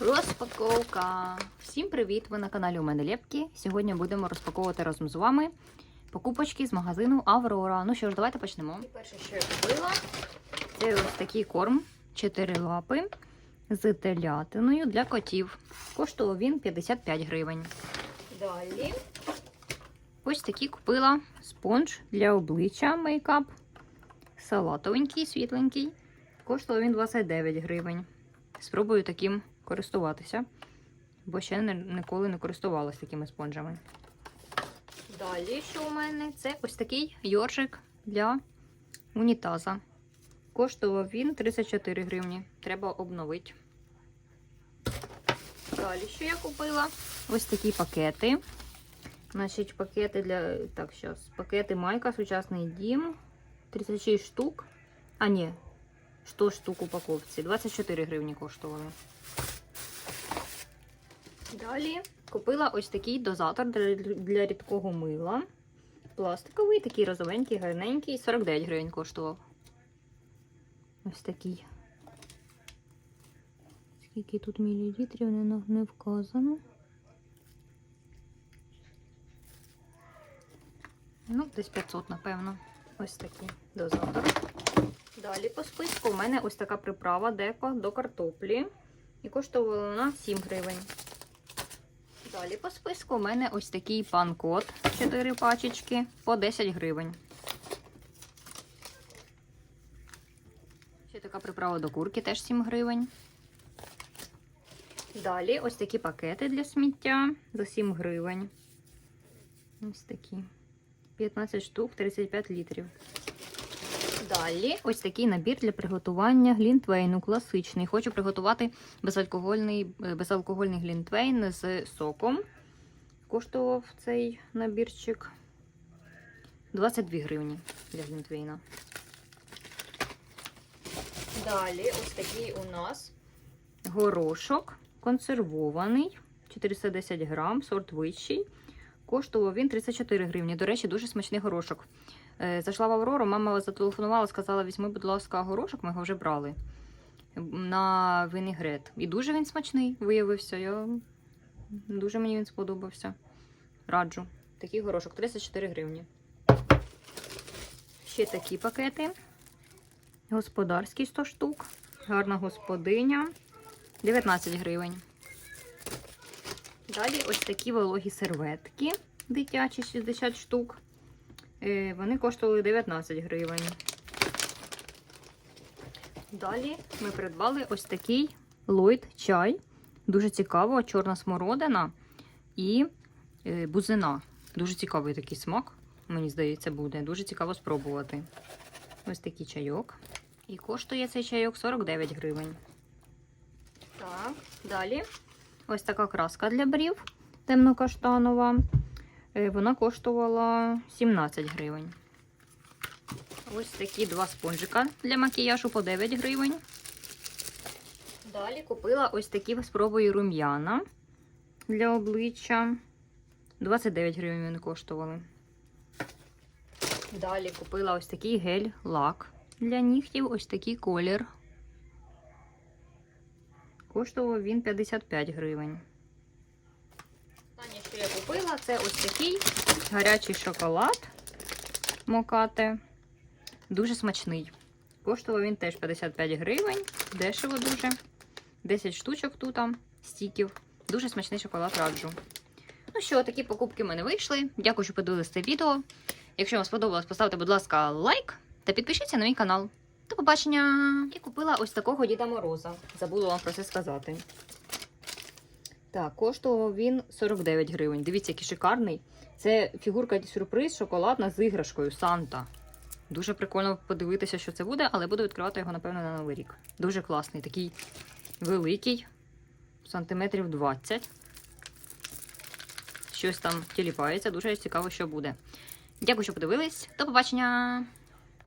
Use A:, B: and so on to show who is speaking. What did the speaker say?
A: Розпаковка. Всім привіт! Ви на каналі у мене Лепки. Сьогодні будемо розпаковувати разом з вами покупочки з магазину Аврора. Ну що ж, давайте почнемо. І Перше, що я купила, це ось такий корм 4 лапи з телятиною для котів. Коштував він 55 гривень. Далі ось такий купила спонж для обличчя мейкап. Салатовенький, світленький. Коштував він 29 гривень. Спробую таким користуватися, бо ще ніколи не користувалася такими спонжами. Далі, що у мене, це ось такий йоршик для унітаза. Коштував він 34 гривні. Треба обновити. Далі, що я купила? Ось такі пакети. Значить, пакети для. Так, зараз. Пакети Майка, сучасний дім. 36 штук. А, ні, 100 штук упаковці. 24 гривні коштували. Далі купила ось такий дозатор для, для рідкого мила. Пластиковий, такий розовенький, гарненький. 49 гривень коштував. Ось такий. Скільки тут мілілітрів не, не вказано. Ну, десь 500, напевно. Ось такий дозатор. Далі по списку у мене ось така приправа деко до картоплі. І коштувала вона 7 гривень. Далі по списку у мене ось такий пан-код 4 пачечки по 10 гривень. Ще така приправа до курки теж 7 гривень. Далі ось такі пакети для сміття за 7 гривень. Ось такі. 15 штук, 35 літрів. Далі ось такий набір для приготування глінтвейну класичний. Хочу приготувати безалкогольний, е, безалкогольний глінтвейн з соком. Коштував цей набірчик 22 гривні для глінтвейна. Далі ось такий у нас горошок консервований, 410 грам, сорт вищий. Коштував він 34 гривні. До речі, дуже смачний горошок. Е, Зайшла в Аврору, мама зателефонувала, сказала: візьми, будь ласка, горошок, ми його вже брали на вінігрет. І дуже він смачний виявився. Я... Дуже мені він сподобався. Раджу. Такий горошок 34 гривні. Ще такі пакети. Господарський 100 штук. Гарна господиня. 19 гривень. Далі ось такі вологі серветки дитячі 60 штук. Е, Вони коштували 19 гривень. Далі ми придбали ось такий Lloyd чай. Дуже цікаво, чорна смородина і е, бузина. Дуже цікавий такий смак, мені здається, буде. Дуже цікаво спробувати. Ось такий чайок. І коштує цей чайок 49 гривень. Так, далі ось така краска для брів темно-каштанова. Е, Вона коштувала 17 гривень. Ось такі два спонжика для макіяжу по 9 гривень. Далі купила ось такі спробую рум'яна для обличчя. 29 гривень вони коштували. Далі купила ось такий гель-лак для нігтів, ось такий колір. Коштував він 55 гривень. Це ось такий гарячий шоколад мокате. Дуже смачний. Коштував він теж 55 гривень. Дешево дуже. 10 штучок тут, стіків. Дуже смачний шоколад раджу. Ну що, такі покупки в мене вийшли. Дякую, що подивилися це відео. Якщо вам сподобалось, поставте, будь ласка, лайк та підпишіться на мій канал. До побачення! І купила ось такого Діда Мороза. Забула вам про це сказати. Так, коштував він 49 гривень. Дивіться, який шикарний. Це фігурка сюрприз шоколадна з іграшкою Санта. Дуже прикольно подивитися, що це буде, але буду відкривати його, напевно, на Новий рік. Дуже класний, такий великий, сантиметрів 20. Щось там тіліпається. Дуже цікаво, що буде. Дякую, що подивились. До побачення!